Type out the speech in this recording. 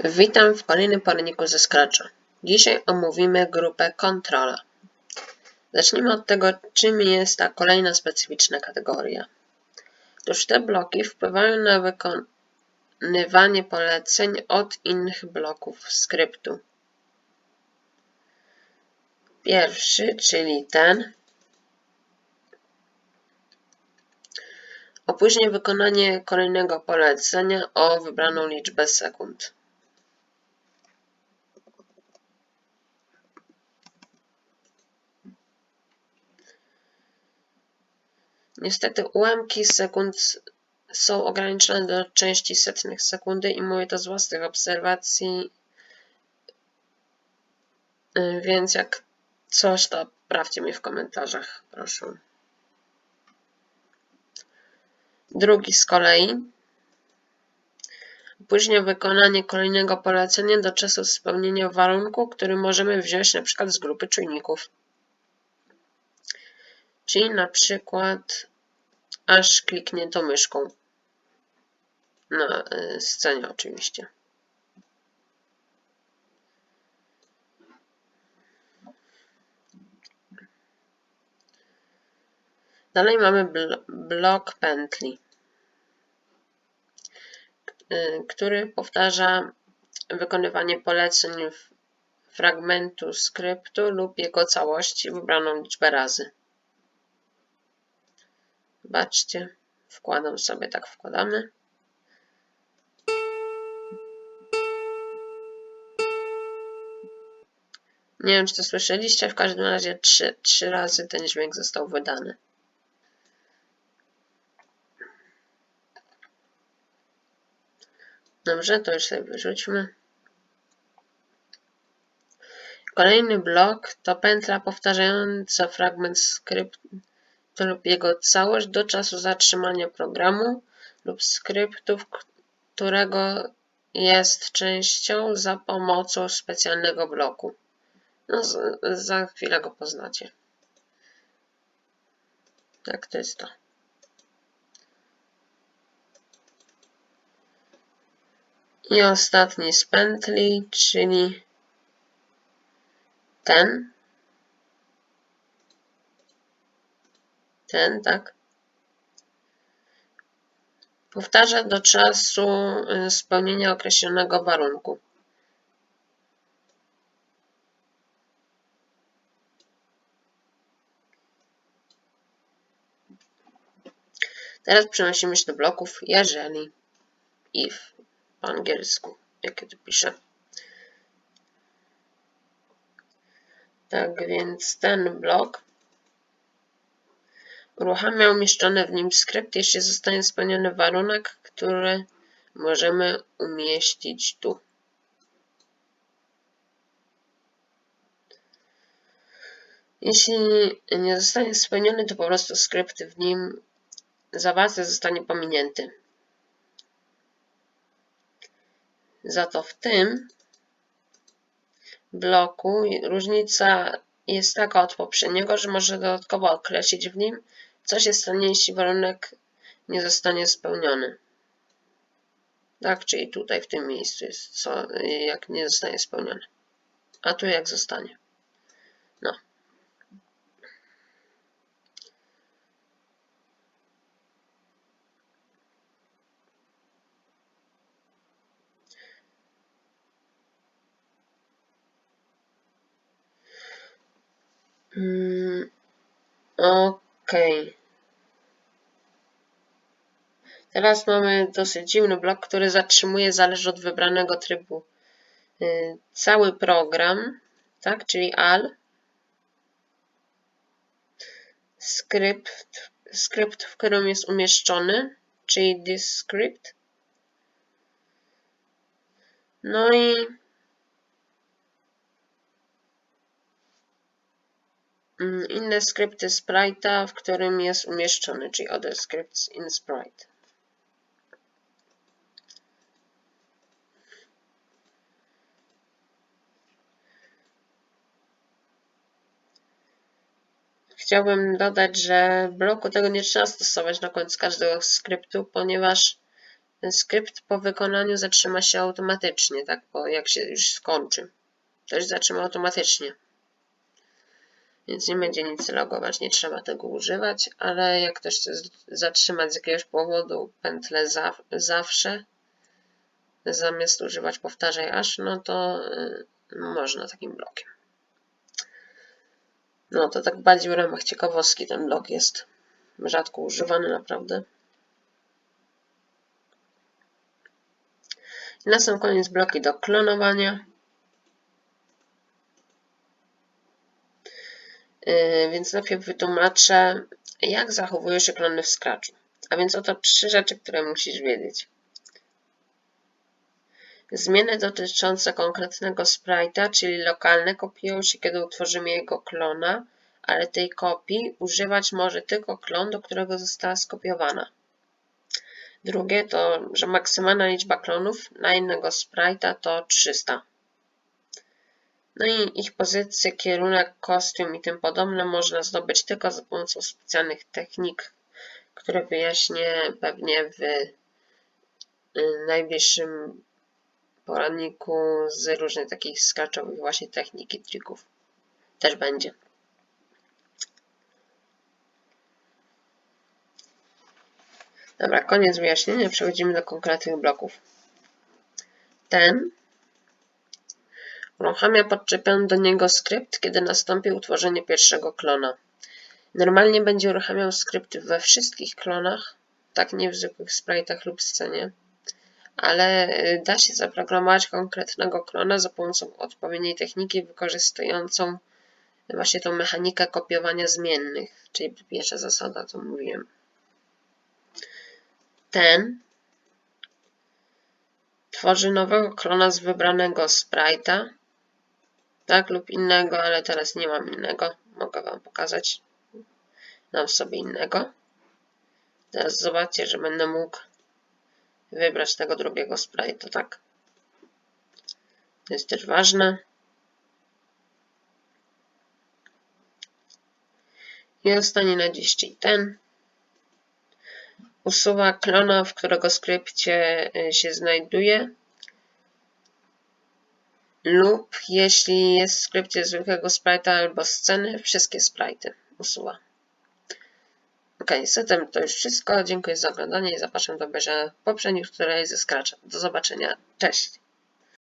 Witam w kolejnym poradniku ze Scratcha. Dzisiaj omówimy grupę kontrola. Zacznijmy od tego, czym jest ta kolejna specyficzna kategoria. Otóż te bloki wpływają na wykonywanie poleceń od innych bloków skryptu. Pierwszy, czyli ten, opóźnia wykonanie kolejnego polecenia o wybraną liczbę sekund. Niestety ułamki sekund są ograniczone do części setnych sekundy i mówię to z własnych obserwacji, y, więc jak coś, to sprawdźcie mi w komentarzach, proszę. Drugi z kolei Później wykonanie kolejnego polecenia do czasu spełnienia warunku, który możemy wziąć na przykład z grupy czujników. Czyli na przykład aż kliknięto myszką. Na y, scenie oczywiście. Dalej mamy blok pętli, y, który powtarza wykonywanie poleceń fragmentu skryptu lub jego całości wybraną liczbę razy. Zobaczcie, wkładam sobie, tak wkładamy. Nie wiem, czy to słyszeliście, w każdym razie trzy, trzy razy ten dźwięk został wydany. Dobrze, to już sobie wyrzućmy. Kolejny blok to pętla powtarzająca fragment skryptu lub jego całość do czasu zatrzymania programu lub skryptu, którego jest częścią za pomocą specjalnego bloku. No, za chwilę go poznacie. Tak, to jest to. I ostatni z pętli, czyli ten. Ten, tak. Powtarza do czasu y, spełnienia określonego warunku. Teraz przenosimy się do bloków jeżeli, if po angielsku, jakie tu piszę. Tak więc ten blok uruchamia umieszczony w nim skrypt, jeśli zostanie spełniony warunek, który możemy umieścić tu. Jeśli nie zostanie spełniony, to po prostu skrypt w nim zawarty zostanie pominięty. Za to w tym bloku różnica jest taka od poprzedniego, że może dodatkowo określić w nim, co się stanie, jeśli warunek nie zostanie spełniony. Tak, czyli tutaj w tym miejscu jest co, jak nie zostanie spełniony. A tu jak zostanie. No. Mm, ok. Teraz mamy dosyć dziwny blok, który zatrzymuje, zależy od wybranego trybu, y, cały program, tak, czyli al, skrypt, skrypt, w którym jest umieszczony, czyli this script. No i inne skrypty Sprite'a, w którym jest umieszczony, czyli other scripts in Sprite. Chciałbym dodać, że bloku tego nie trzeba stosować na końcu każdego skryptu, ponieważ ten skrypt po wykonaniu zatrzyma się automatycznie, tak, bo jak się już skończy. To już zatrzyma automatycznie. Więc nie będzie nic logować, nie trzeba tego używać, ale jak ktoś chce zatrzymać z jakiegoś powodu pętlę za, zawsze, zamiast używać powtarzaj aż, no to y, można takim blokiem. No to tak bardziej w ramach ciekawostki ten blok jest rzadko używany naprawdę. I na sam koniec bloki do klonowania. Więc najpierw wytłumaczę, jak zachowuje się klony w Scratchu. A więc oto trzy rzeczy, które musisz wiedzieć. Zmiany dotyczące konkretnego sprite'a, czyli lokalne, kopiują się, kiedy utworzymy jego klona, ale tej kopii używać może tylko klon, do którego została skopiowana. Drugie to, że maksymalna liczba klonów na innego sprite'a to 300. No i ich pozycję, kierunek, kostium i tym podobne można zdobyć tylko za pomocą specjalnych technik, które wyjaśnię pewnie w y, najbliższym poradniku z różnych takich skaczowych właśnie technik i trików. Też będzie. Dobra, koniec wyjaśnienia. Przechodzimy do konkretnych bloków. Ten uruchamia podczepiony do niego skrypt, kiedy nastąpi utworzenie pierwszego klona. Normalnie będzie uruchamiał skrypt we wszystkich klonach, tak nie w zwykłych sprite'ach lub scenie, ale y, da się zaprogramować konkretnego klona za pomocą odpowiedniej techniki wykorzystującą właśnie tą mechanikę kopiowania zmiennych, czyli pierwsza zasada, co mówiłem. Ten tworzy nowego klona z wybranego sprite'a, tak, lub innego, ale teraz nie mam innego. Mogę Wam pokazać. Dam sobie innego. Teraz zobaczcie, że będę mógł wybrać tego drugiego sprite'a, tak? To jest też ważne. I ostatni na dziś, czyli ten usuwa klona, w którego skrypcie y, się znajduje lub jeśli jest w skrypcie zwykłego sprite'a albo sceny, wszystkie sprite'y usuwa. Ok, zatem to już wszystko. Dziękuję za oglądanie i zapraszam do obejrzenia poprzednich tutoriali ze Scratcha. Do zobaczenia. Cześć!